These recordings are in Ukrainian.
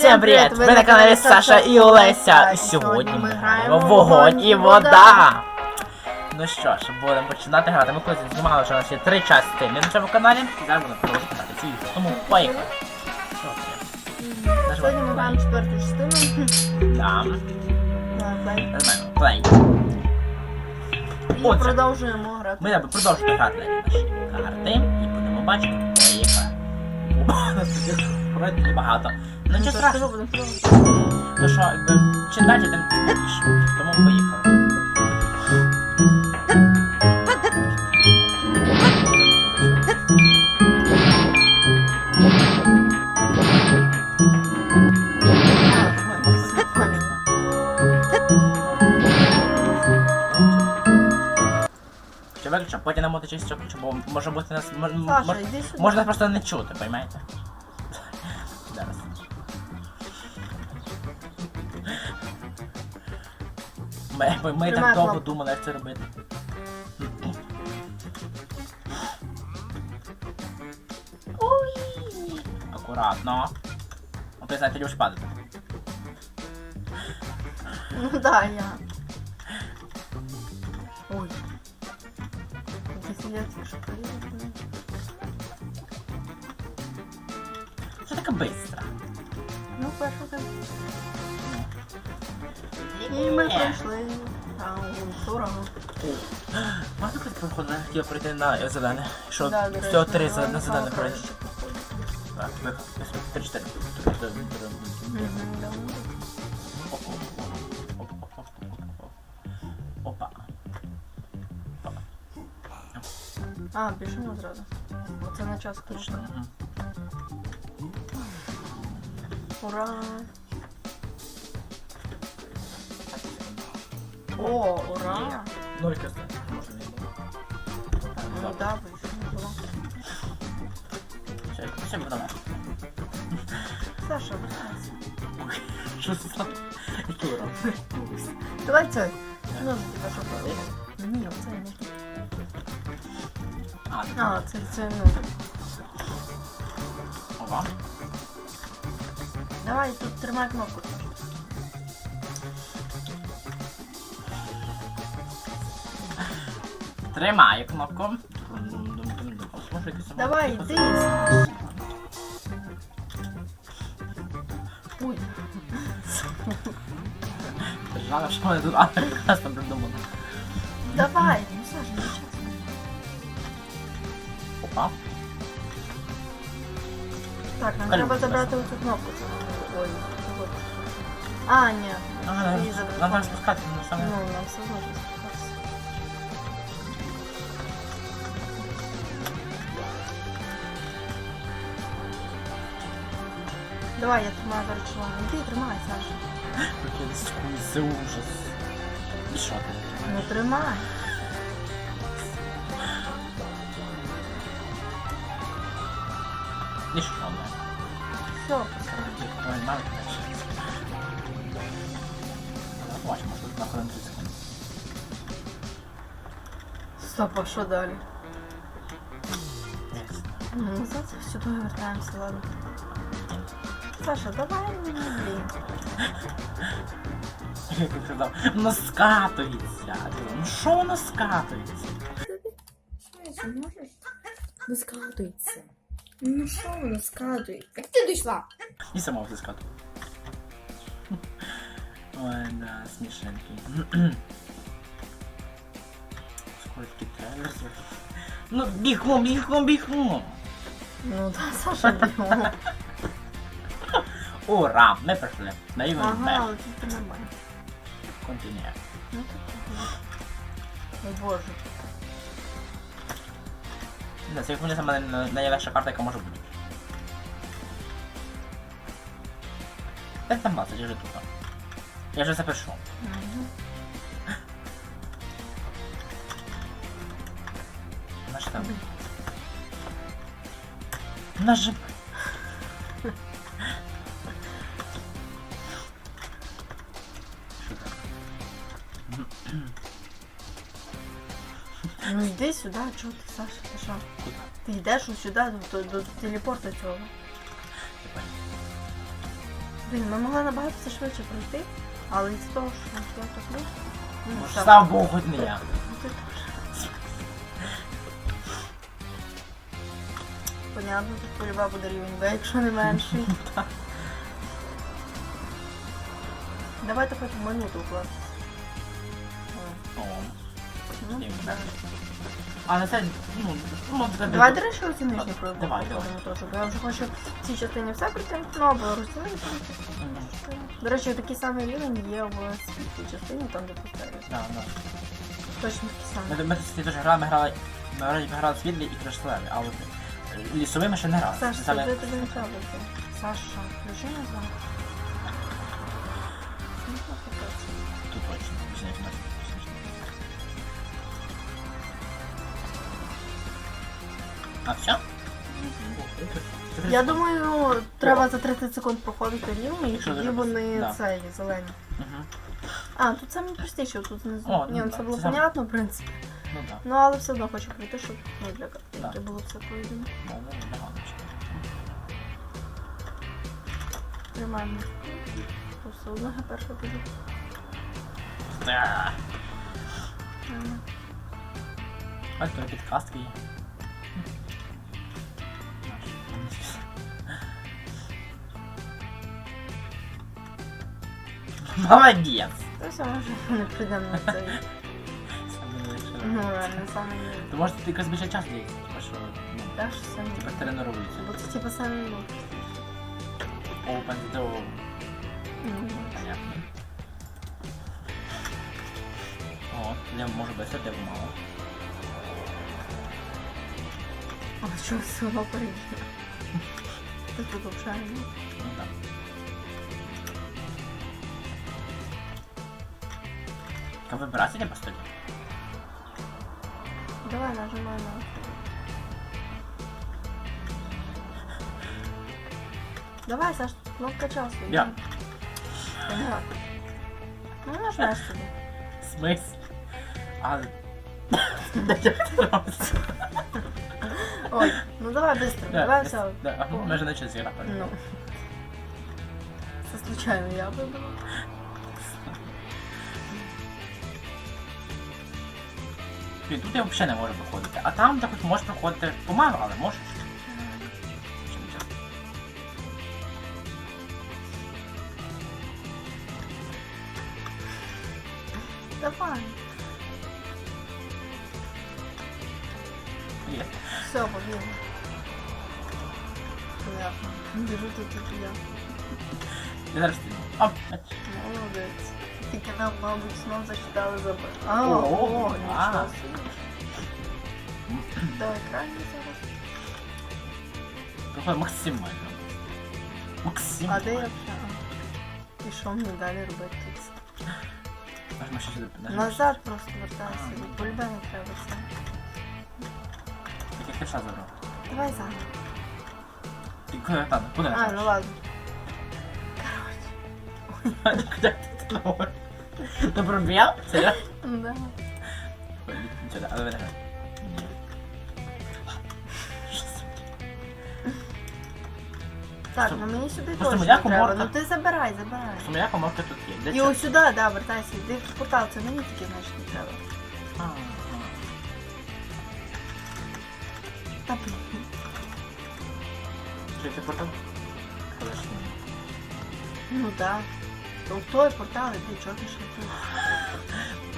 Всем привет! Ви на каналі Саша і Олеся. І сьогодні ми граємо в вогонь і вода. Ну що ж, будемо починати грати. Ми колись знімали, що у нас є три частини на цьому каналі. Зараз будемо продовжувати цю ігру. Тому поїхали. Сьогодні ми граємо четверту частину. Там. Давай. Нажимаємо play. І продовжуємо грати. Ми продовжити грати наші карти і будемо бачити. Поїхали. О, нас тут небагато. Ну нічого страшного. продовжувати. Ну що, якби чим далі, тим цікавіше. Тому поїхали. Потім нам буде чисто, бо може бути нас. мож- Саша, мож- Можна просто не чути, поймаєте? Ми, ми, ми Тримай так довго думали, як це робити. Ой. Акуратно. Ну, ти знаєте, любиш падати. Ну да, я. Ой. Сидять, що приїхали. Що таке бистро? Ну, першу так. І ми пройшли. Там сторону. Можна хтось проходить, хотів прийти на зелене. Що всього три за- на зелене пройде. Так, ви три чотири. Мгм, да. Опа. А, біжимо зразу. Оце на час точно. Ура! О, ура! І казати, може не було. Ну да, вийшло. було. Ще, ще будемо. Саша, вертайся. Що це за... Який урон? Давай цей. Ну, тебе що провірити? Ні, оце не. А, А, це, це, ну. ова. Давай, тут тримай кнопку. Тримаю кнопку. Давай, йди. Ой, Жалко, що вони тут прекрасно придумали. давай, ну Саша, не. Опа. Так, нам треба забрати оцю кнопку. Ой, вот. А, ні. А, Її забрати. Нам треба спускатися на Ну, нам все одно Давай, я тримаю горячо. Ти тримай, Саша. Це ужас. І що ти? Ну тримай. І що не? Все, Ой, мало дальше. Бачимо, може тут на хвилин 30 секунд. Стоп, а що далі? Ну, назад сюди вертаємося, ладно. Саша, давай, ну, блін. Як я казав, воно скатується. Ну що воно скатується? Можеш? Ну скатується. Ну що воно скатується? Як ти дійшла? І сама все скатує. Ой, да, смішенький. Сколько трейлер Ну, бігом, бігом, бігом. Ну да, Саша бігом. Ура, ми. На рівень Ага, Б. тут нормально. Континує. Ну. Ой, боже. Да, це як мені саме най- найлегша карта, яка може бути. Де там база, чи вже тут? Я вже запишу. Мгм. Наш там. Нажим. Що Ну йди сюди, чого ти, Саша, ти що? Куди? Ти йдеш ось сюди, до, до, до телепорта цього. Блін, ми могли набагато це швидше пройти, але із того, що я так люблю. ну, Може, так. слава Богу, хоч не я. Ну, ти теж. Понятно, тут полюба буде рівень Б, якщо не менший. Давайте хоч минуту уклад. О. Ну, так. А на це, ну, ну, це- Давай, до речі, оці нижні Давай, проходимо давай. теж, бо я вже хочу в цій частині все пройти, ну або розділити. До речі, такий самий рівень є в світлій частині, там де поставили. Да, да. Точно такий Ми, самий. ми тут теж грали, ми грали, ми грали, ми грали світлі і кришталеві, а от лісовими ще не грали. Саш, Це це саме- де тобі не треба йти. Саша, включи назад. А все? Я думаю, ну, треба за 30 секунд проходити рівні, і Якщо тоді вони да. цей зелені. Угу. А, тут саме простіше, тут знизу. О, Ні, ну ну так, це було це саме- понятно, в принципі. Ну так. Ну, але все одно хочу пройти, щоб ну, для картинки Да. було все пройдено. Да, да, да, ладно. Нормально. То все одно я перша піду. Да. Нормально. А то підказки є. Молодець! Та все, може не прийдемо на цей. Саме легше. Ну, реально, саме не. То може ти більше часу є, типа що, ну, Теж самі. типа тренуються. Бо це типа самі, ну, Open door. ну, Понятно. О, я можу без тебе мало. а що все? Ти тут взагалі. Ну так. Яка вибирація по столі? Давай нажимай на. Давай, Саш, кнопка часу. Я. Давай. Ну, нажмеш собі. Смис. А... Да як це робиться? Ой, ну давай быстро, Да, давай да, все. да, ага, Ми вже почали зіграти. Ну. Це случайно я вибрала. Блін, Тут я взагалі не можу проходити. А там так от можеш проходити помалу, але можеш. Давай. Є. Все, побігли. Понятно. Біжу тут і я. Я зараз піду. О. Молодець. Тільки нам, мабуть, знов зачитали за А, О, о, а. нічого собі. Давай крайне зараз. Максимально. Максимально. А де я вже? І що мені далі робити тут? Нажми ще сюди. нажми Назад просто вертайся. А, ну. Бульбе не треба. Так як ти все забрав. Давай заново. Ти куди там? Куди А, ну ладно. Куди ти ногою? Ти пробіг? Серйозно? Да. Нічого, але ви не грайте. Так, ну мені сюди просто моя треба. Ну ти забирай, забирай. Що моя помилка тут є. Де І це? ось сюди, да, вертайся. Йди в портал, це мені тільки значить не треба. А, Та блін. Чи ти портал? Подожди. Ну так. То в той портал іди, чого ти ще тут?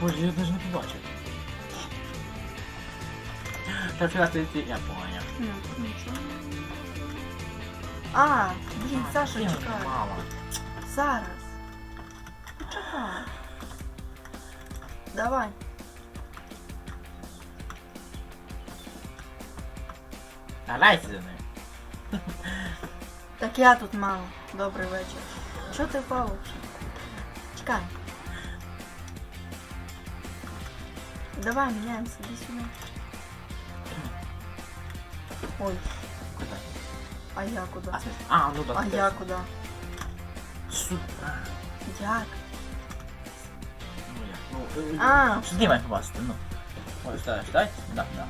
Боже, я навіть не побачив. Та вчора ти, ти, я поняв. Ну, нічого. А, блін, Саша, Блін, чекай. мало. Зараз. Почекай. Давай. Грайся за нею. Так я тут мало. Добрий вечір. Чого ти впав взагалі? Чекай. Давай, міняємося, іди сюди. Ой, Куди? а я куди? А, а, ну так. А я куди? Сюди. Як? Ну, я. Ну, е, А. Сюди має ну. Ой, сюди, сюди? Да, да.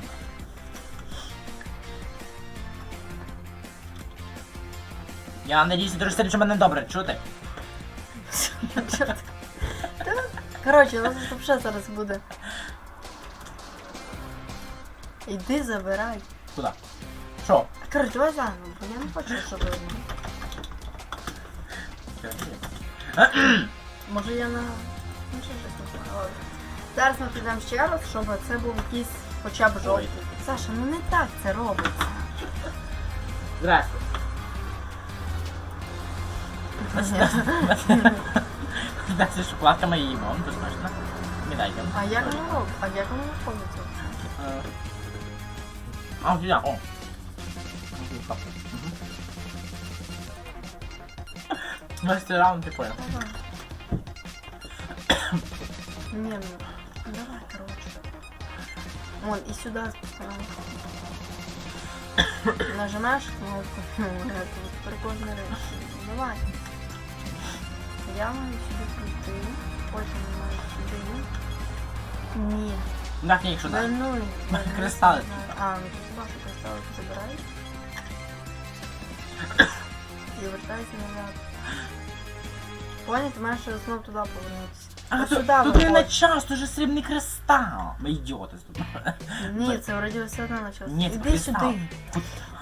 Я дуже сильно, що мене добре чути. Коротше, у нас тут взагалі зараз буде. Іди забирай. Куди? Що? Коротше, давай заново, бо я не хочу, щоб... Може я на... Ну. Зараз ми підемо ще раз, щоб це був якийсь хоча б жовтий. Саша, ну не так це робиться. Здрасте. Дайте шоколадка моя їмо, то смачно. Медайте. А як воно? А як воно? Е, А, я, о. Настя раунд, ти понял. Не, ну, давай, короче. Вон, и сюда. Нажимаешь кнопку. Это вот прикольная речь. Давай. Я маю сюди прийти. Потім маю сюди. Ні. Так, ні, якщо так. Вернули. Кристали. А, ну тут ваші кристали ти забираєш. І вертайся назад. Понял, ти маєш знову туди повернутися. А, От тут, сюди тут не на виходь. час, тут же срібний кристал. Ми ідіоти тут. Ні, це вроді все одно почалося. Ні, це Іди кристал. сюди.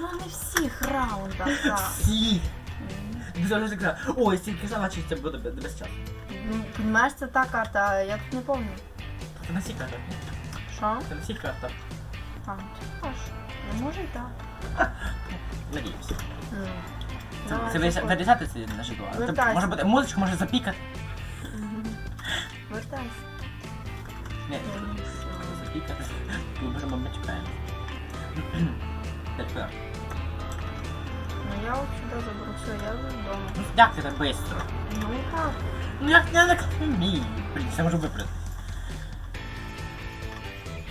Ну не всіх раундах, так. Всі. Ти завжди казав, ой, стільки значить це буде без часу. Ну, Понимаєш, це та карта, а я тут не пам'ятаю. Це на всіх картах. Що? Це на всіх картах. А, ти ж. Ну може і так. Надіюся. Ну. Це, Давай, це заходь. не житло. Вертайся. може бути музичка, може запікати. Вертайся. Ні, запікати. Ми можемо ми чекаємо. Я чекаю. Ну я от сюди заберу все, я вже вдома. Ну як ти так швидко? Ну і так. Ну як я не вмію. Блін, це можу випрати.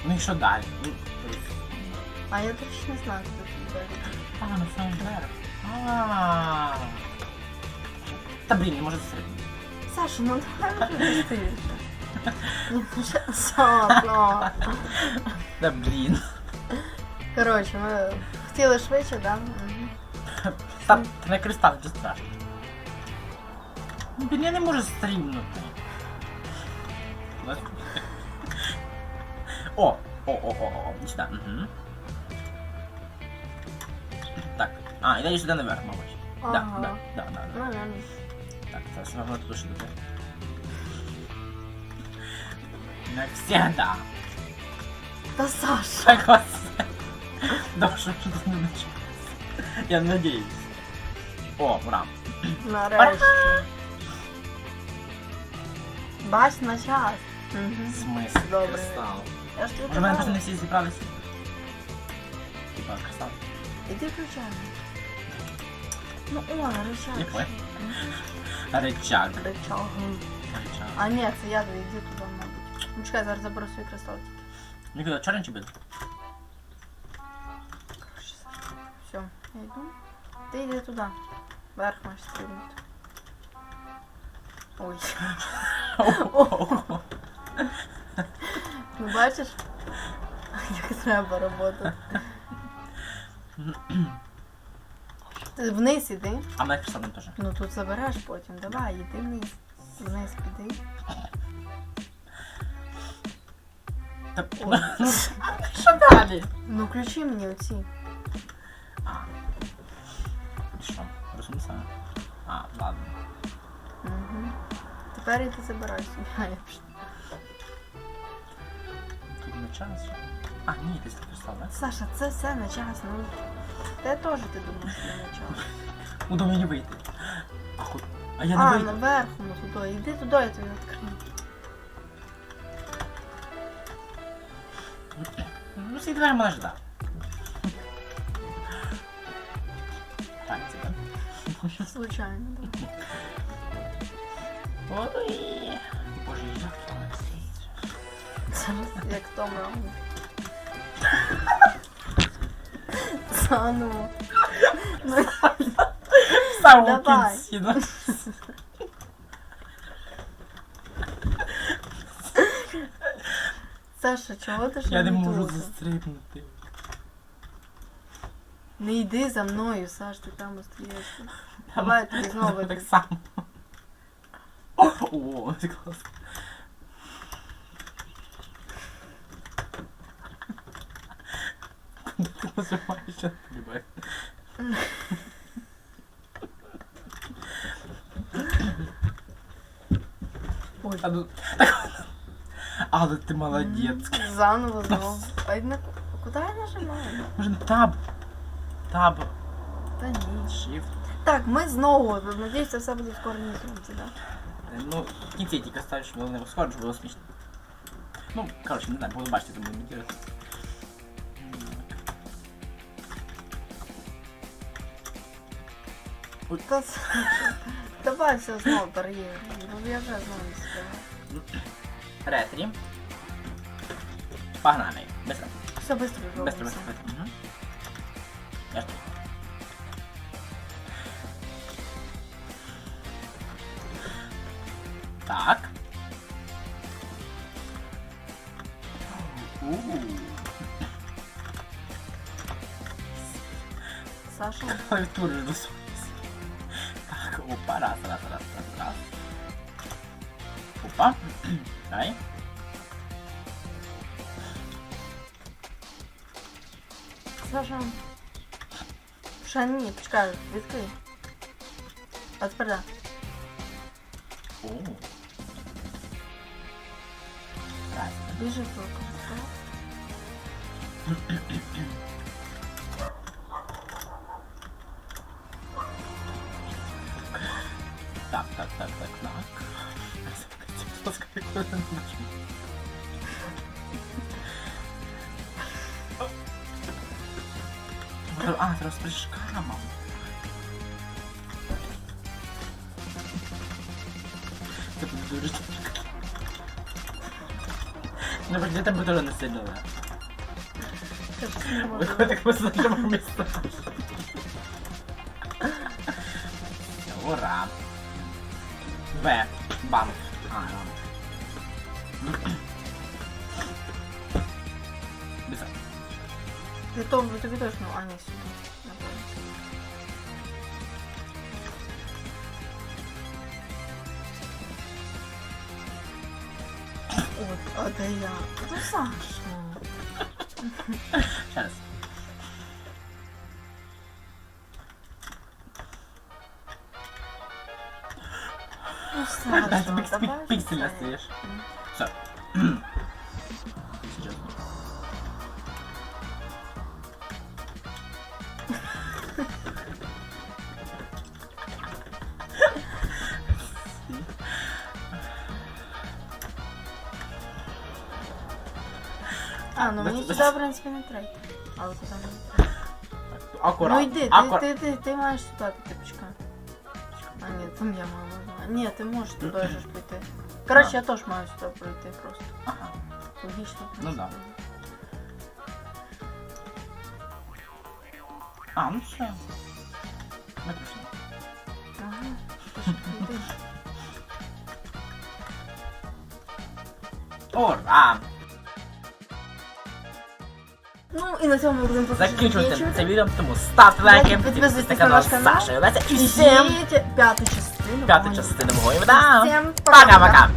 Ну і що далі? Ну, А я точно не знаю, хто тут далі. А, ну це вверх. А. Та блін, не може стрибнути. Саша, ну давай вже ти. Ну Саша. Та блін. Коротше, ми хотіли швидше, да? Мгм. Та на кристал це страшно. Ну, Блін, я не можу стрімнути. О! О, о, о, о, о, сюди. Угу. Так. А, і далі сюди наверх, мабуть. Да, Ага. да, да, да, да. Наверно. Так, зараз можна тут ще дати. Як всегда. Та Саша. Так вас. Да, що тут не началось. Я надіюсь. О, ура. Нарешті. Бач на час. Мгм. Смисл. Добре. Кристал. Я ж тобі Може, в мене просто казала. не всі зібралися. Типа, кристал. Іди включай. Ну о, Я рычаг. понял. Рычаг. Рычаг. Рычаг. А ні, це я йди туди, мабуть. Ну чекай, зараз заберу свій кристалик. Нікуди, чорний чи без? Все, я йду. Ти йди туди. Вверх маєш стрибнути. Ой. Ну бачиш? Як треба роботи. Вниз іди. А мене кристал теж. Ну тут забереш потім. Давай, іди вниз. Вниз піди. Та... Ой. Що далі? Ну включи мені оці. Тепер іди забирай собі. А. Тут не час. А, ні, ти кристал, да? Саша, це все на час. Ну, те теж ти думаєш, що на час. Куди мені вийти? А, хуй. а я не А, вийду. наверху, ну туди. Іди туди, я тобі відкрию. Ну, всі двері мене ждав. Так, це так. Случайно, да. Ой. Боже, як я стійся. Зараз, як Том Раунд. Заново. Ну, В самому Давай. кінці. Саша, чого ти ж Я не можу тут? застрибнути. Не йди за мною, Саш, ти там остаєшся. Давай тобі знову так само. О, це класно. Ти називаєш, що тебе? Ой. А ну, так- Але ти молодець. Заново знову. А й на... Куди я нажимаю? Може таб. Таб. Та ні. Shift. Так, ми знову. Надіюсь, це все буде скоро не зробити, да? Е, Ну, в кінці тільки ставиш, щоб воно не розходить, щоб було смішно. Ну, коротше, не знаю, буду бачити, тому не ділити. Та це- Давай все знову перевіримо. Ну я вже знову не співаю. Ретрі. Погнали. Быстро. Все быстро Быстро, робимо. быстро, быстро. Угу. Я жду. У-у. Саша, Клавіатури ж досунулись. Так, опа, раз, раз, раз, раз, раз. Опа. Дай. Саша. Ще ні, почекай, відкрий. А тепер да. Так, так, так, так, так. А, teraz прыжка, мам. Вроде это буде не сильно, Виходить, ми знайдемо місце. Ура! Б. Банк. А. Быстро. Ти Том, ви тобі точно, а ні, сюди. От, а де я? Ну, Саша. Ще раз. Ну, Да, Саша, ты пик- давай пик- вже пиксельно це. Сюди, в принципі, не треба. Але куди не треба. Аккуратно. Ну йди, ти, Аккура- ти, ти, ти маєш сюди піти, почекай. А ні, там я мала. Ні, ти можеш туди ж піти. Коротше, я теж маю сюди пройти просто. Ага. Логічно. в Ну да. принципі. А, ну все. Мы пришли. Ага, ти ж. Ура! Ну і на цьому ми будемо поки закінчувати. це відео, тому ставте лайки, Підписуйтесь на на канал. Саша і Леся. І всім п'яту частину. п'яту частину мого. Всім Пока-пока.